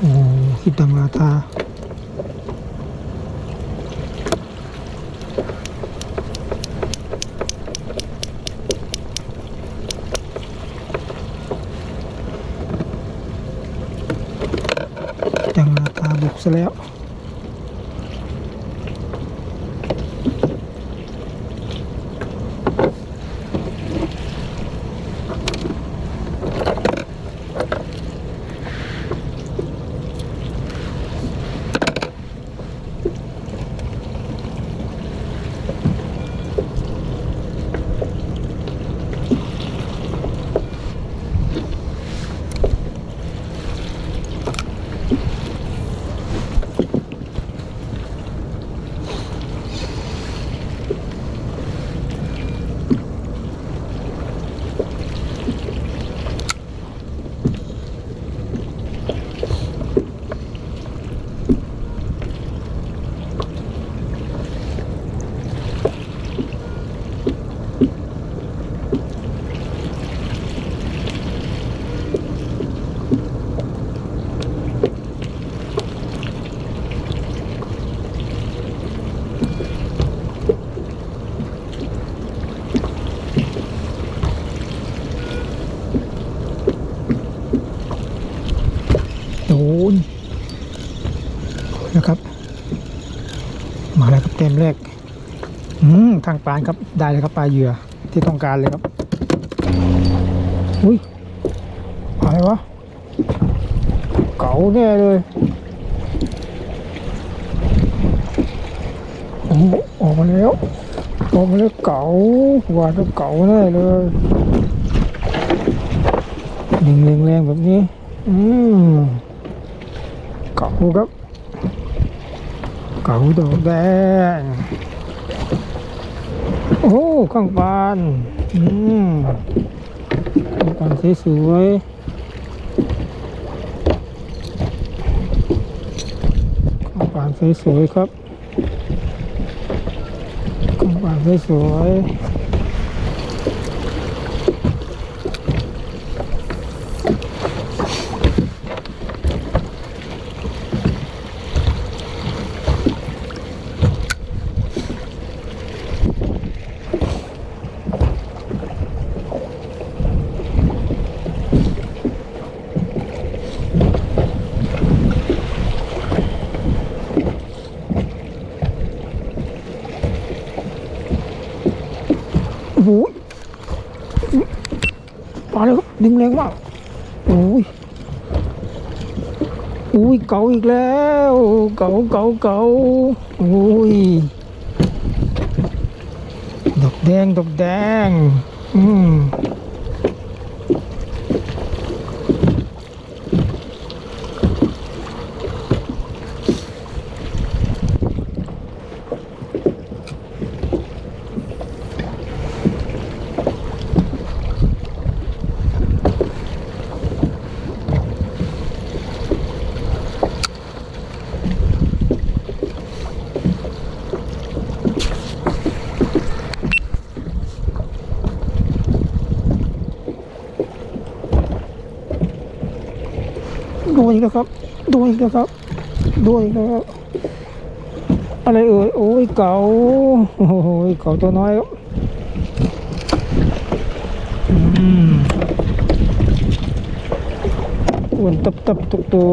โอ้คิดดังลาทาดังลาทาบุกซะ แล้ว โดน นะครับ มาแล้วครับเต็มแรกอืมทางปานครับได้เลยครับปลาเหยื่อที่ต้องการเลยครับ อุ้ยอะไรวะ เก๋าแน่เลยโอ้ออกมาแล้วออกมาแล้วเก๋าว่าจะเก๋าแน่เลยยิงแรงๆแบบนี้ อืมเก๋าครับ เก๋าดอกแดง โอ้ข้างปานอืมข้างปานสวยๆข้างปานสวยๆครับข้างปานสวยๆ โอ้โหมาเลยครับ ดึงแรงมากโอ้ยอุ้ยเก่าอีกแล้วเก่าเก่าเก่าโอ้ยดอกแดงดอกแดง อืม แล้วครับ โดนอีกแล้วครับ โดนอีกแล้วครับ อะไรเอ่ย โอ้ยเก่าโอ้ยเก่าตัวน้อยครับอืมอ้วนตับตับทุกตัว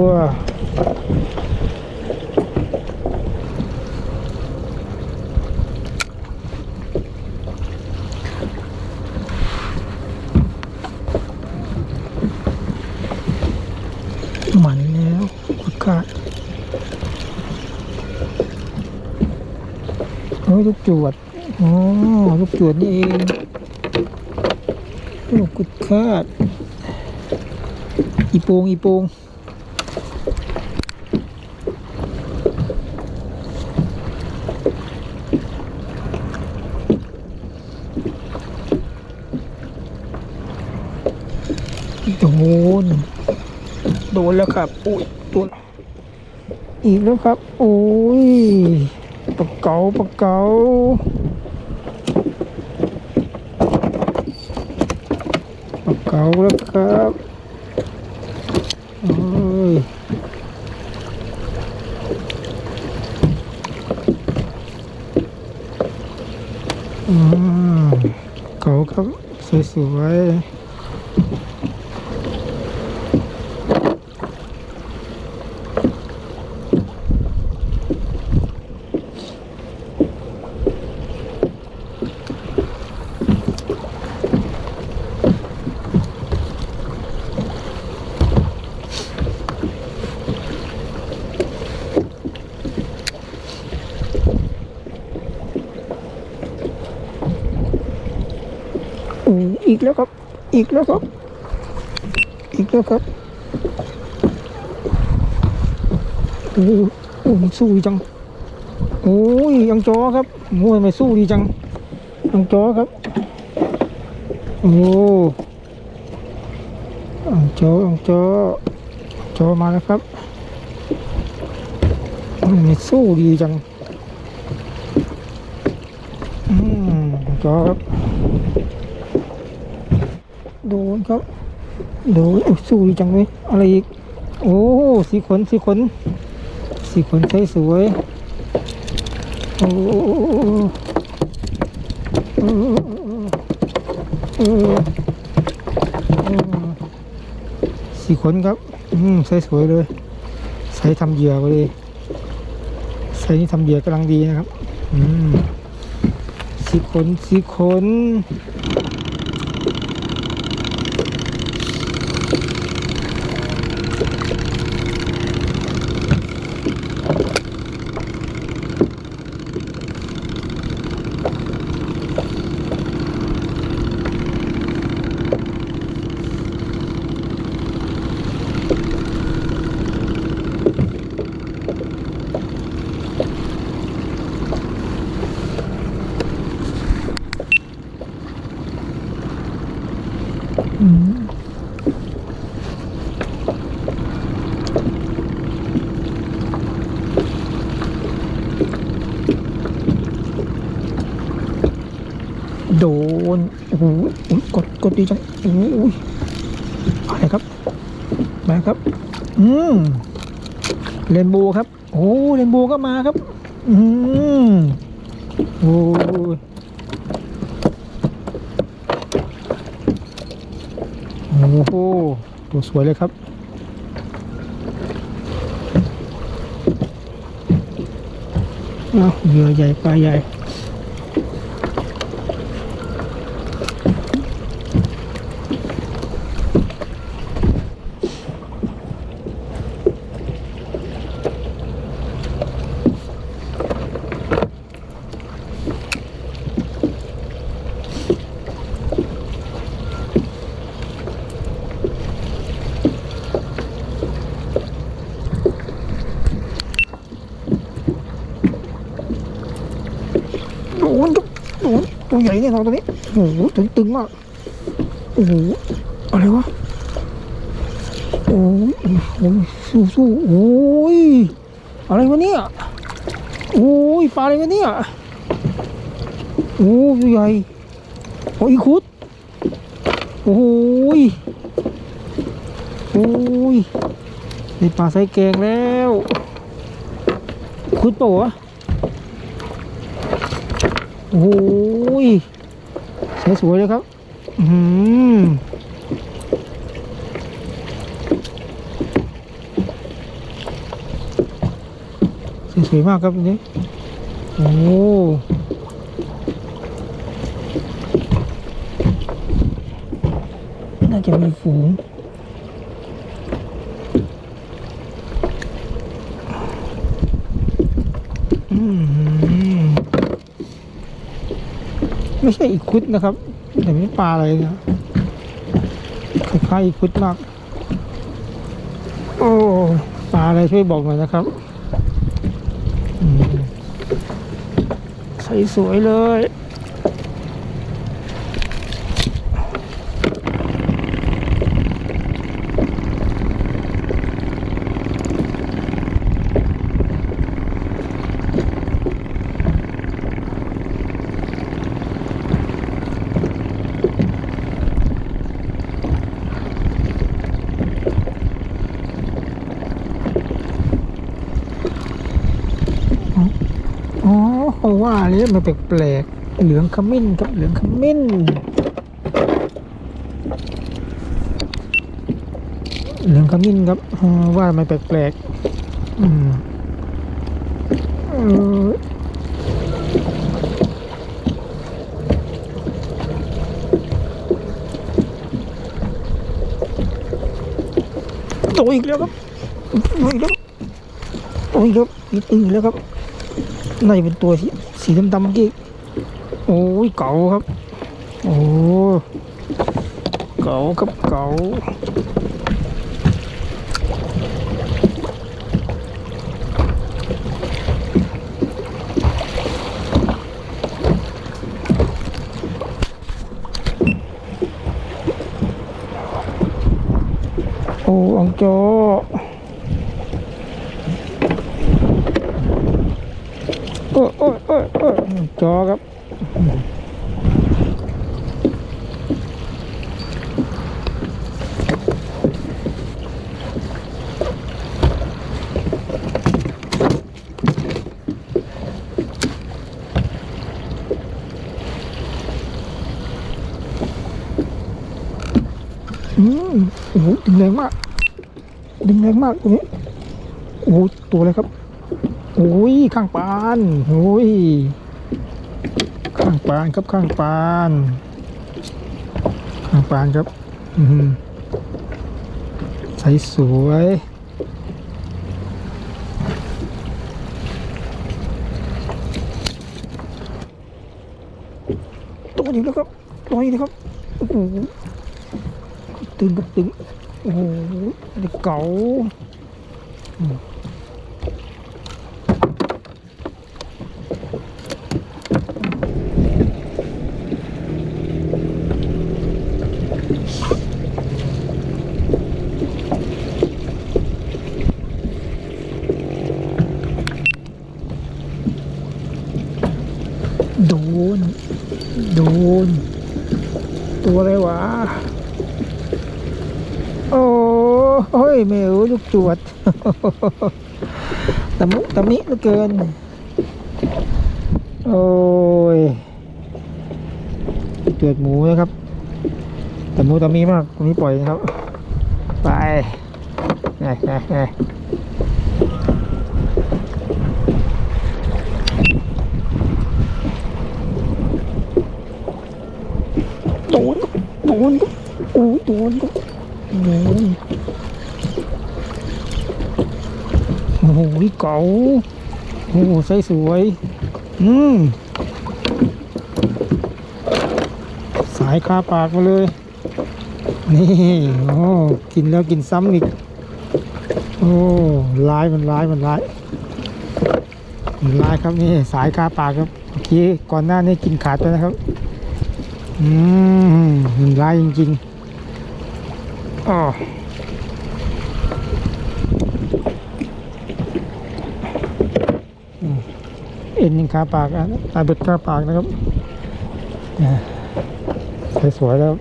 ลูกจวดอ๋อลูกจวดนี่เองลูกกุดคาด อีโปงอีโปงโดน โดนแล้วครับ อุ้ยตัวอีกแล้วครับ โอ้ย ปลาเก๋าปลาเก๋าปลาเก๋าแล้วครับอ้ยอืมเก๋าครับสวยๆ โอีกแล้วครับ อีกแล้วครับ อีกแล้วครับโอ้โอ้มันสู้ดีจังโอ้ยยังจอครับโอ้ยไม่สู้ดีจังยังจอครับโอ้ยังจอยังจอจอมาแล้วครับไม่สู้ดีจังอืมยังจอครับ โดนครับโดนอุ๊ยสู้จังเลยอะไรอีก โอ้สีขนสีขนสีขนใช้สวยโอ้สีขนครับอืมใช้สวยเลย ใช้ทำเหยื่อเลยใช้นี่ทำเหยื่อกำลังดีนะครับ อืมสีขนสีขน อืมโดน โอ้โหอุ๊ย กดกดดีจังโอ้ยอะไรครับ มาครับ อืมเรนโบว์ครับ โอ้เรนโบว์ก็มาครับ อืมโอ้ยโอ้โหตัวสวยเลยครับเอาเหยื่อใหญ่ปลาใหญ่ โดนครับโดนตัว ใหญ่เนี่ยนอนตัวนี้โอ้โหตึงตึงมากโอ้โหอะไรวะโอ้ยโอ้ยสู้สู้โอ้ยอะไรวะเนี่ยโอ้ยปลาอะไรวะเนี่ยโอ้ยตัวใหญ่โอ้ยคุดโอ้ยโอ้ยได้ปลาใส่แกงแล้ว คุดเปล่าวะ โอ้ยสวยๆเลยครับ อือหือสวยๆมากครับนนี้โอ้น่าจะมีฝูง ไม่ใช่อีกคุดนะครับแต่ไม่ปลาอะไรนะคล้ายๆอีกคุดมาก โอ้ปลาอะไรช่วยบอกหน่อยนะครับ ใสสวยเลย โเอาว่าเลยมันแปลกๆเหลืองขมิ้นครับเหลืองขมิ้นเหลืองขมิ้นครับว่ามันแปลกๆอืมเออโตอีกแล้วครับโตอีกแล้วโตอีกแล้วมีตึงแล้วครับ น่าจะเป็นตัวสีสีดำๆเมื่อกี้ โอ้ยเก๋าครับ โอ้เก๋าครับเก๋าโอ้อังโจ โอ้โอ้โอ้โอ้อังโจครับอืมโอ้โหดึงแรงมาก ดึงแรงมากตัวนี้ โอ้โหตัวอะไรครับ อ้ยข้างปานโอ้ยข้างปานครับข้างปาน ข้างปานครับอือหือใสสวยตัวนี้แล้วครับตัวนี้นะครับโอ้โหตึงกับตึงโอ้โหเด็กเก๋าอืมโดน โดน ตัวอะไรวะ โอ้ ยแมวลูกจวดตะมุตะมิเหลือเกิน โอ้ยจวดหมูนะครับตะมุตะมิมากตรงนี้ปล่อยนะครับ ไปไงไงไงโดนโดนโอ้ยโดนโอ้ย โอ้โหเก๋าโอ้โหใสสวยอืมสายคาปากมาเลย นี่โอ้กินแล้วกินซ้ำอีก โอ้ร้ายมันร้ายมันร้ายมันร้ายครับนี่สายคาปากครับเมื่อกี้ก่อนหน้านี้กินขาดไปนะครับ อืมมันร้ายจริงๆอ๋ออืมเอ็นยังคาปากนะตาเบ็ดคาปากนะครับสวยๆแล้ว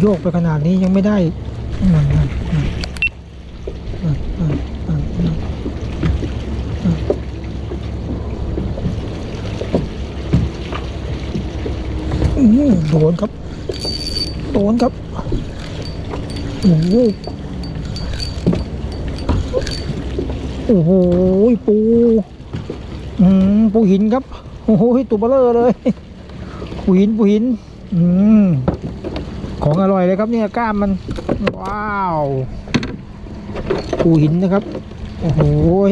โยกไปขนาดนี้ยังไม่ได้นั่นนั่นโดนครับ โดนครับโอ้โหโอ้โหปูอืมปูหินครับ โอ้โหตัวเบลเลอร์เลย ปูหินปูหิน อืม ของอร่อยเลยครับเนี่ยกล้ามมัน ว้าวปูหินนะครับ โอ้โหโอ้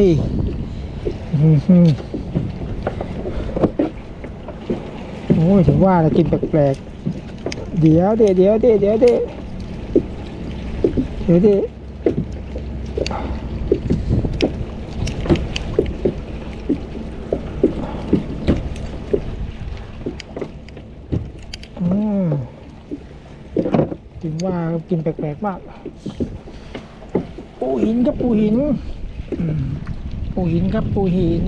ยถึงว่าแล้วกินแปลกๆ เดี๋ยวเดี๋ยวเดี๋ยวเดี๋ยวเดี๋ยวเดี๋ยวเดี๋ยวดิอืมถึ งว่ากินแปลกๆมาก ปูหินครับปูหิน ปูหินครับปูหิน